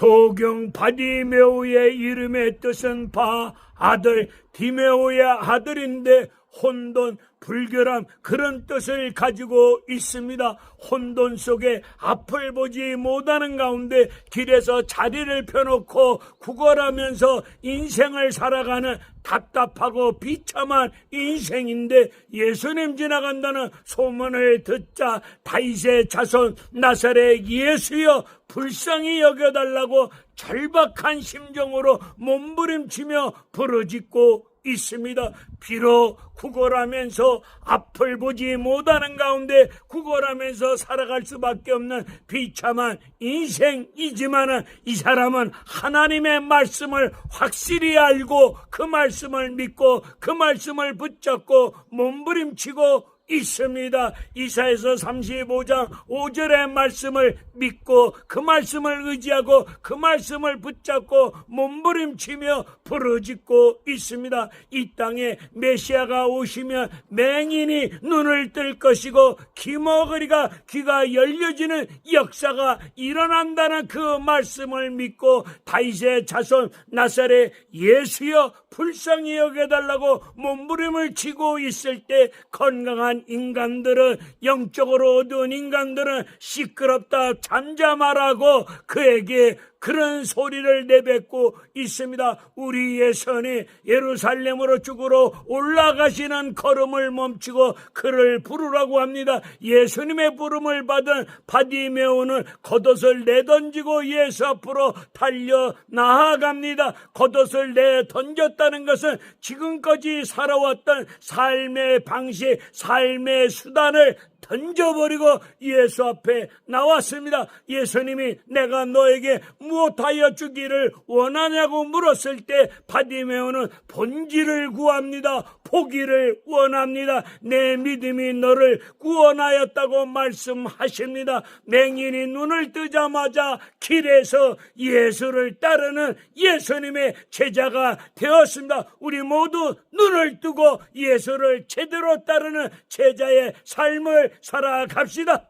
소경 바디메오의 이름의 뜻은 바 아들 디메오의 아들인데 혼돈 불결함 그런 뜻을 가지고 있습니다. 혼돈 속에 앞을 보지 못하는 가운데 길에서 자리를 펴놓고 구걸하면서 인생을 살아가는 답답하고 비참한 인생인데 예수님 지나간다는 소문을 듣자 다윗의 자손 나사렛 예수여 불쌍히 여겨달라고 절박한 심정으로 몸부림치며 부르짖고 있습니다. 비록 구걸하면서 앞을 보지 못하는 가운데 구걸하면서 살아갈 수밖에 없는 비참한 인생이지만은 이 사람은 하나님의 말씀을 확실히 알고 그 말씀을 믿고 그 말씀을 붙잡고 몸부림치고 있습니다. 이사에서 35장 5절의 말씀을 믿고 그 말씀을 의지하고 그 말씀을 붙잡고 몸부림치며 부르짖고 있습니다. 이 땅에 메시아가 오시면 맹인이 눈을 뜰 것이고 기머거리가 귀가 열려지는 역사가 일어난다는 그 말씀을 믿고 다윗의 자손 나사렛 예수여 불쌍히 여겨달라고 몸부림을 치고 있을 때 건강한 인간들은 영적으로 어두운 인간들은 시끄럽다 잠잠하라고 그에게 그런 소리를 내뱉고 있습니다. 우리의 선이 예루살렘으로 죽으러 올라가시는 걸음을 멈추고 그를 부르라고 합니다. 예수님의 부름을 받은 바디메오는 겉옷을 내던지고 예수 앞으로 달려 나아갑니다. 겉옷을 내던졌다는 것은 지금까지 살아왔던 삶의 방식, 삶의 수단을 던져버리고 예수 앞에 나왔습니다. 예수님이 내가 너에게 무엇하여 주기를 원하냐고 물었을 때 바디메오는 본질을 구합니다. 포기를 원합니다. 내 믿음이 너를 구원하였다고 말씀하십니다. 맹인이 눈을 뜨자마자 길에서 예수를 따르는 예수님의 제자가 되었습니다. 우리 모두 눈을 뜨고 예수를 제대로 따르는 제자의 삶을 살아갑시다.